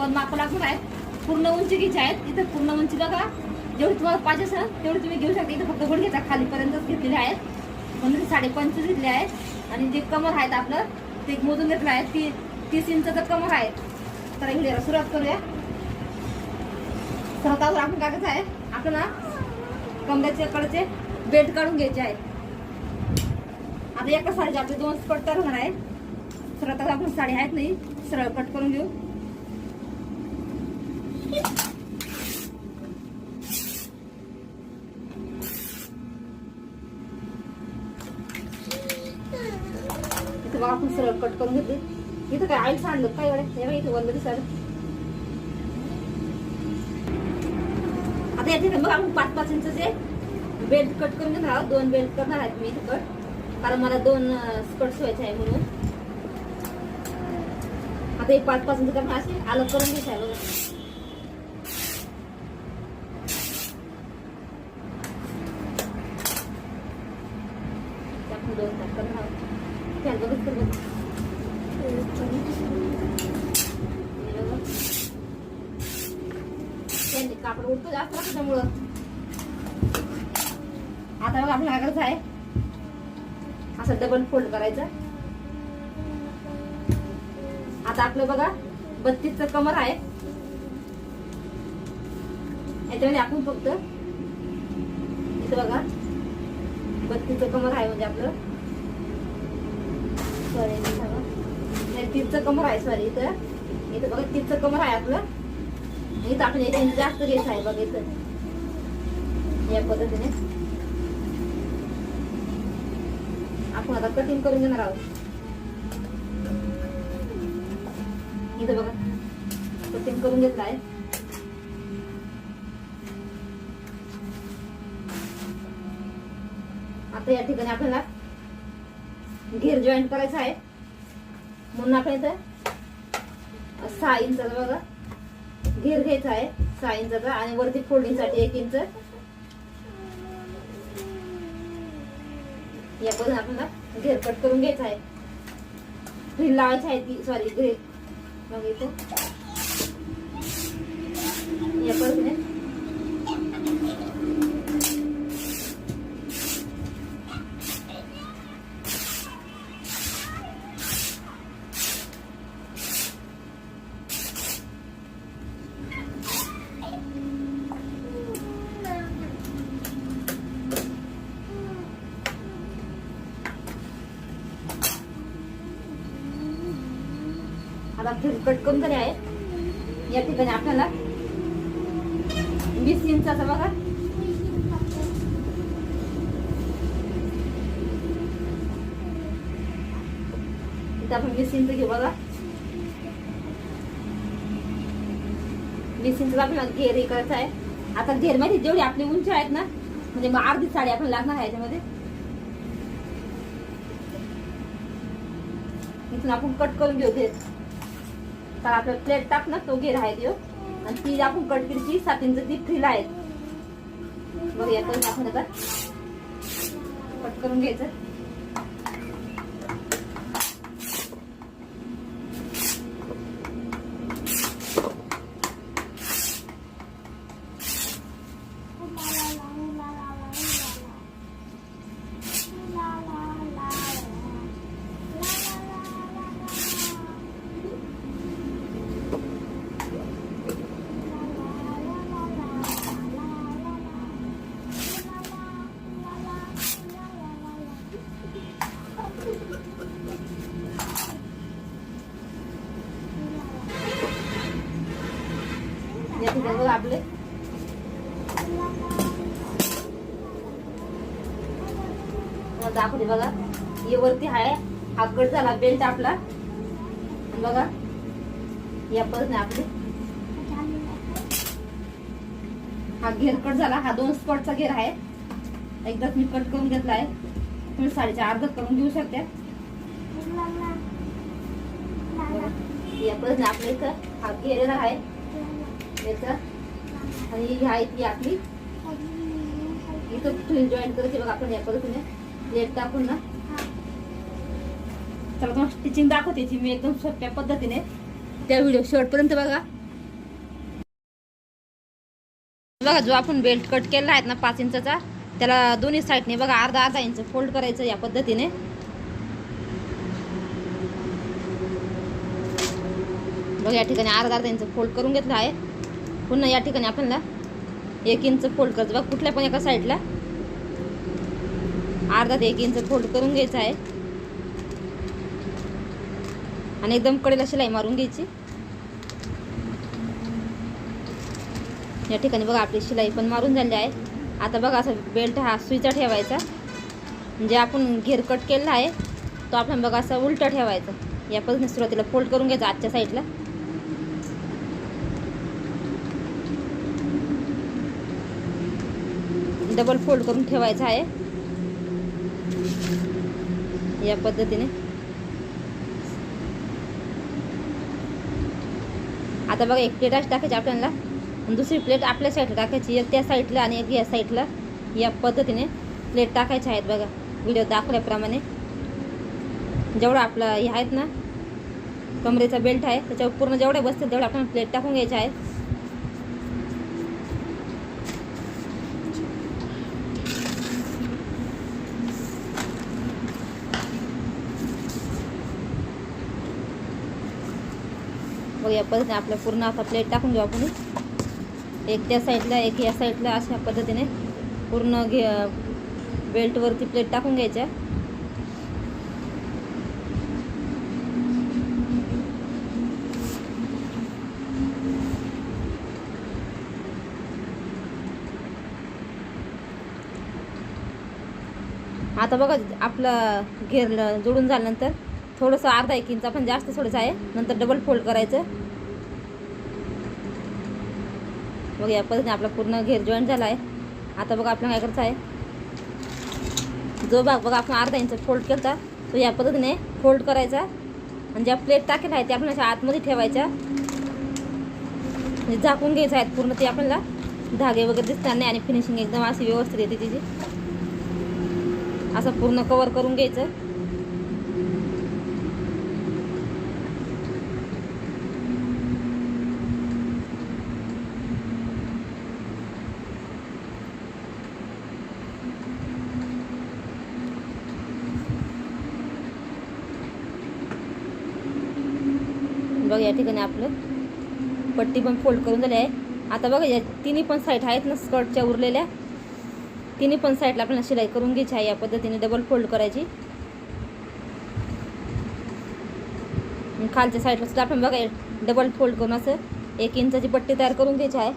तुम्हाला माप लागणार आहेत. पूर्ण उंची घ्यायची आहेत. इथं पूर्ण उंची बघा. जेवढी तुम्हाला पाहिजे असेल तेवढी तुम्ही घेऊ शकता. इथं फक्त गुडघ्याचा खालीपर्यंतच घेतलेले आहेत. म्हणून साडेपंचवीस घेतले आहेत. आणि जे कमर आहेत आपलं ते मोजून घेतलं आहे. ती तीस इंचचं कमर आहे. तर व्हिडिओला सुरुवात करूया. स्वतःवर आपण काय कसं आहे. आपल्याला कमऱ्याचे कडचे बेल्ट काढून घ्यायचे आहेत. आता एका साडीचे आपले दोन स्पट तर होणार आहे सरळ आपण साडी आहेत नाही सरळ कट करून घेऊ. इथं बघा आपण सरळ कट करून घेतली. इथं काय आईल सांडलं? काय एवढे? हे बघा इथं वरलं दिसायला आता या ठिकाणी बघा आपण पाच पाच इंचचे बेल्ट कट करून घेणार आहोत. दोन बेल्ट करणार आहेत मी इथं कट. कारण मला दोन स्कर्ट शिवायचे आहे म्हणून. आता हे पाच पाच इंच करणार असे अलग करून घ्यायचं आहे बघा ते आपण दोन तास करणार आहोत त्यात बघत कर बघ. हे बघा. त्यांनी कापड उडतो जास्त ना त्याच्यामुळं आता मग आपल्याला करायचं आहे. असं डबल फोल्ड करायचं. आता आपलं बघा बत्तीसचं कमर आहे. याच्यामध्ये आपण फक्त. इथं बघा बत्तीसचं कमर आहे म्हणजे आपलं. सॉरी तीसचं कमर आहे सॉरी इथं. इथं बघा तीसचं कमर आहे आपलं. हे आपण जास्त घ्यायचं आहे बघा या पद्धतीने. आपण आता कटिंग करून घेणार आहोत. इथं बघा. कटिंग करून घेतलं आहे. आता या ठिकाणी आपल्याला घेर जॉईंट करायचा आहे. म्हणून आपण इथं सहा इंचाचा बघा. घेर घ्यायचा आहे. सहा इंचाचा आणि वरती फोल्डिंगसाठी एक इंच. या पद्धतीने आपल्याला घेर कट करून घ्यायचा आहे. फ्रील लावायची आहे ती सॉरी घेर मग इथे. या पद्धतीने आता घेर कट करून तरी आहे. या ठिकाणी आपल्याला वीस इंचाचा बघा. इथं आपण वीस इंच घेऊ बघा. वीस इंच आपल्याला घेर हे करायचा आहे. आता घेर माहिती जेवढी आपली उंची आहेत ना म्हणजे मग अर्धी साडी आपल्याला लागणार आहे याच्यामध्ये. इथून आपण कट करून घेऊ घेत तर आपला प्लेट टाक ना तो घेर आहे देऊ आणि ती आपण कट ती सात इंच ती फ्रीला आहेत बघ या करून आपण आता. कट करून घ्यायचं. लागले बघा आपले दाखवते बघा. हे वरती आहे हा कट झाला बेल्ट आपला. बघा. या पण आपले. हा घेर कट झाला. हा दोन स्पॉटचा घेर आहे. एकदाच मी कट करून घेतला आहे. तुम्ही साडीच्या अर्ध करून घेऊ शकता. या पद्धतीने आपल्या इथं. हा घेर आहे. याचा. आणि ही आहे ती आपली. इथं फ्रील जॉईन करायची बघा आपण या पद्धतीने. लेट टाकून ना. चला तुम्हाला स्टिचिंग दाखवते ती मी एकदम सोप्या पद्धतीने. त्या व्हिडिओ शेवटपर्यंत बघा. बघा जो आपण बेल्ट कट केला आहे ना पाच इंचाचा त्याला दोन्ही साईडने बघा अर्धा अर्धा इंच फोल्ड करायचं या पद्धतीने. बघा या ठिकाणी अर्धा अर्धा इंच फोल्ड करून घेतला आहे. पुन्हा या ठिकाणी आपल्याला एक इंच फोल्ड करायचं बघा कुठल्या पण एका साईडला अर्धा ते एक इंच फोल्ड करून घ्यायचं आहे. आणि एकदम कडेला शिलाई मारून घ्यायची. या ठिकाणी बघा आपली शिलाई पण मारून झाली आहे. आता बघा असा बेल्ट हा सुईचा ठेवायचा. म्हणजे आपण घेर कट केलेला आहे तो आपण बघा असा उलटा ठेवायचा. या पद्धतीने सुरुवातीला फोल्ड करून घ्यायचा आजच्या साईडला. डबल फोल्ड करून ठेवायचा आहे. या पद्धतीने. आता बघा एक प्लेट अशी टाकायची आपल्याला. दुसरी प्लेट आपल्या साईडला टाकायची एक त्या साईडला आणि एक या साईडला या पद्धतीने प्लेट टाकायच्या आहेत बघा. व्हिडिओ दाखवल्याप्रमाणे. जेवढं आपलं हे आहेत ना कमरेचा बेल्ट आहे त्याच्यावर पूर्ण जेवढे बसतील तेवढे आपण प्लेट टाकून घ्यायचे आहेत. बघ या पद्धतीने आपल्या पूर्ण आता प्लेट टाकून घेऊ आपण. एक त्या साईडला एक या साईडला अशा पद्धतीने पूर्ण घे बेल्टवरती प्लेट टाकून घ्यायच्या. आता बघा आपलं घेर जोडून झाल्यानंतर थोडंसं अर्धा एक इंच आपण जास्त थोडंसं आहे. नंतर डबल फोल्ड करायचं. बघ या पद्धतीने आपला पूर्ण घेर जॉईंट झाला आहे आता बघा आपल्याला काय करायचं आहे जो भाग बघा आपण अर्धा इंच फोल्ड केला तो या पद्धतीने फोल्ड करायचा. आणि ज्या प्लेट टाकेल आहे ते आपण अशा आतमध्ये ठेवायच्या. म्हणजे झाकून घ्यायचं आहे पूर्ण ते आपल्याला. धागे वगैरे दिसणार नाही आणि फिनिशिंग एकदम अशी व्यवस्थित येते तिची. असं पूर्ण कवर करून घ्यायचं. बघा या ठिकाणी आपलं पट्टी पण फोल्ड करून झाली आहे. आता बघा या तिन्ही पण साईड आहेत ना स्कर्टच्या उरलेल्या. तिन्ही पण साईडला आपल्याला शिलाई करून घ्यायची आहे या पद्धतीने डबल फोल्ड करायची. खालच्या साईडला सुद्धा आपण बघा डबल फोल्ड करून असं एक इंचाची पट्टी तयार करून घ्यायची आहे.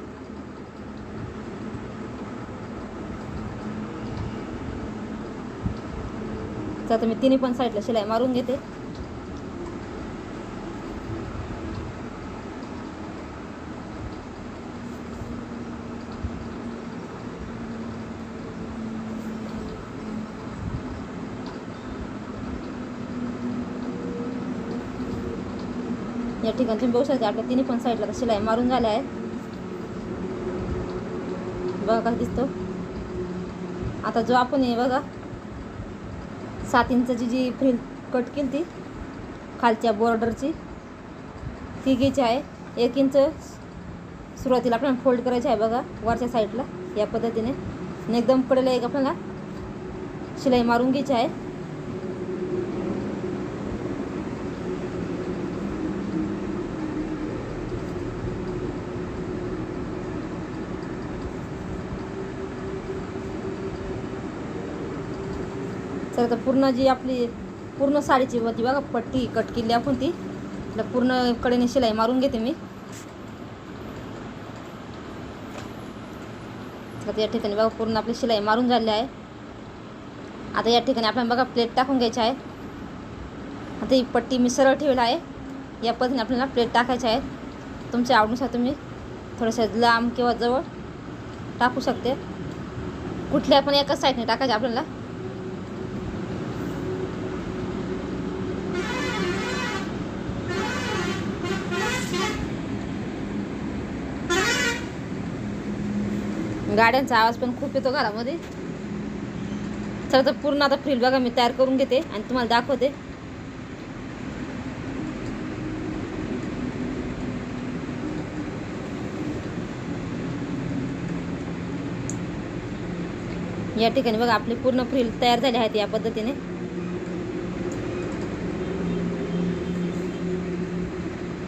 तर आता मी तिन्ही पण साईडला शिलाई मारून घेते. या ठिकाणी तुम्ही बघू शकता आपल्या तिन्ही पण साईडला आता शिलाई मारून झाल्या आहे बघा काय दिसतो. आता जो आपण आहे बघा सात इंचाची जी फ्रिल कट केली ती खालच्या बॉर्डरची ती घ्यायची आहे. एक इंच सुरुवातीला आपल्याला फोल्ड करायची आहे बघा वरच्या साईडला या पद्धतीने. एकदम पडेल एक आपल्याला. शिलाई मारून घ्यायची आहे. तर आता पूर्ण जी आपली पूर्ण साडीची होती बघा पट्टी कट केली आपण ती. तिला पूर्ण कडेने शिलाई मारून घेते मी. आता या ठिकाणी बघा पूर्ण आपली शिलाई मारून झाली आहे. आता या ठिकाणी आपल्याला बघा प्लेट टाकून घ्यायची आहे आता ही पट्टी मी सरळ ठेवली आहे. या पद्धतीने आपल्याला प्लेट टाकायची आहे तुमच्या आवडीनुसार तुम्ही थोडंसं लांब किंवा जवळ टाकू शकते. कुठल्या पण एकाच साईडने टाकायचे आपल्याला. गाड्यांचा आवाज पण खूप येतो घरामध्ये. तर पूर्ण आता फ्रील बघा मी तयार करून घेते आणि तुम्हाला दाखवते. या ठिकाणी बघा आपली पूर्ण फ्रील तयार झाली आहेत या पद्धतीने.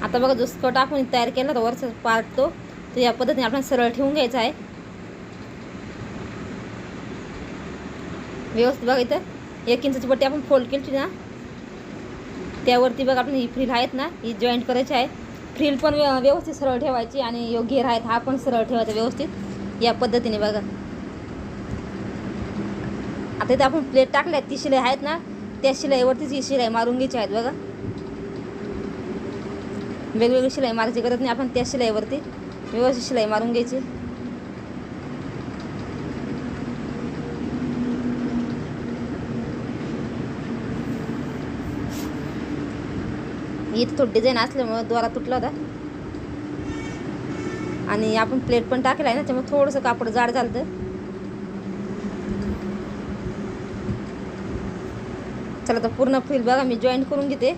आता बघा जो स्कर्ट आपण तयार केला तर वरचा पार्ट तो तो या पद्धतीने आपण सरळ ठेवून घ्यायचा आहे. व्यवस्थित बघा इथं. एक इंचाची पट्टी आपण फोल्ड केली ना. त्यावरती बघा आपण ही फ्रील आहेत ना ही जॉईंट करायची आहे. फ्रील पण व्यवस्थित सरळ ठेवायची आणि यो घेर आहेत हा पण सरळ ठेवायचा व्यवस्थित. या पद्धतीने बघा. आता इथे आपण प्लेट टाकल्या ती शिलाई आहेत ना त्या शिलाईवरतीच ही शिलाई मारून घ्यायची आहेत बघा. वेगवेगळी शिलाई मारायची गरज नाही आपण त्या शिलाईवरती व्यवस्थित शिलाई मारून घ्यायची. इथं थोडी डिझाईन असल्यामुळं द्वारा तुटला होता. आणि आपण प्लेट पण टाकला आहे ना त्यामुळे थोडंसं कापड जाड झालं चला तर पूर्ण फ्रील बघा मी जॉईंट करून घेते.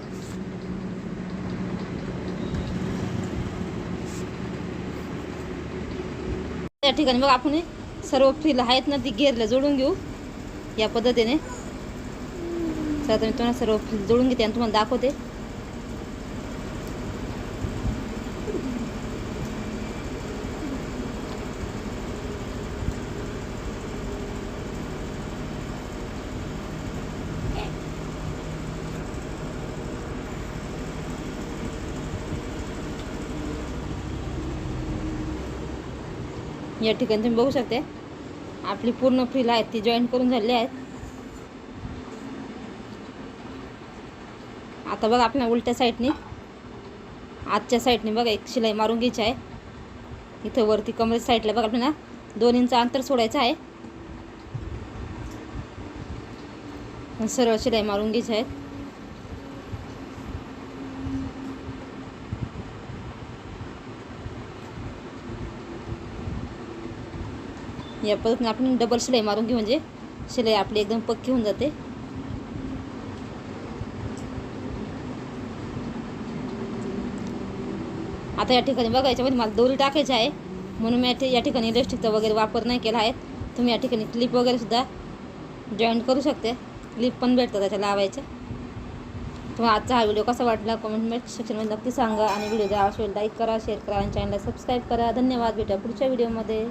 त्या ठिकाणी बघा आपण सर्व फ्रील आहेत ना ती घेरला जोडून घेऊ. या पद्धतीने. चला तर मी तुम्हाला सर्व फ्रील जोडून घेते आणि तुम्हाला दाखवते. या ठिकाणी तुम्ही बघू शकते. आपली पूर्ण फ्रील आहेत ती जॉईन करून झालेली आहेत. आता बघा आपल्या उलट्या साईडने. आजच्या साईडने बघा एक शिलाई मारून घ्यायची आहे. इथं वरती कमरेच्या साईडला बघा आपल्याला दोन इंच अंतर सोडायचं आहे. सरळ शिलाई मारून घ्यायची आहेत या पद्धतीने आपण डबल शिलाई मारून घेऊ म्हणजे शिलाई आपली एकदम पक्की होऊन जाते. आता या ठिकाणी बघा याच्यामध्ये मला दोरी टाकायची आहे. म्हणून मी या ठिकाणी इलेक्ट्रिकचा वगैरे वापर नाही केला आहे. तुम्ही या ठिकाणी क्लिप वगैरे सुद्धा जॉईन करू शकते. क्लिप पण भेटतात त्याच्या लावायच्या तुम्हाला आजचा हा व्हिडिओ कसा वाटला कमेंट सेक्शनमध्ये नक्की सांगा. आणि व्हिडिओ जर आवश्यक लाईक करा शेअर करा आणि चॅनलला सबस्क्राईब करा. धन्यवाद. भेटा पुढच्या व्हिडिओमध्ये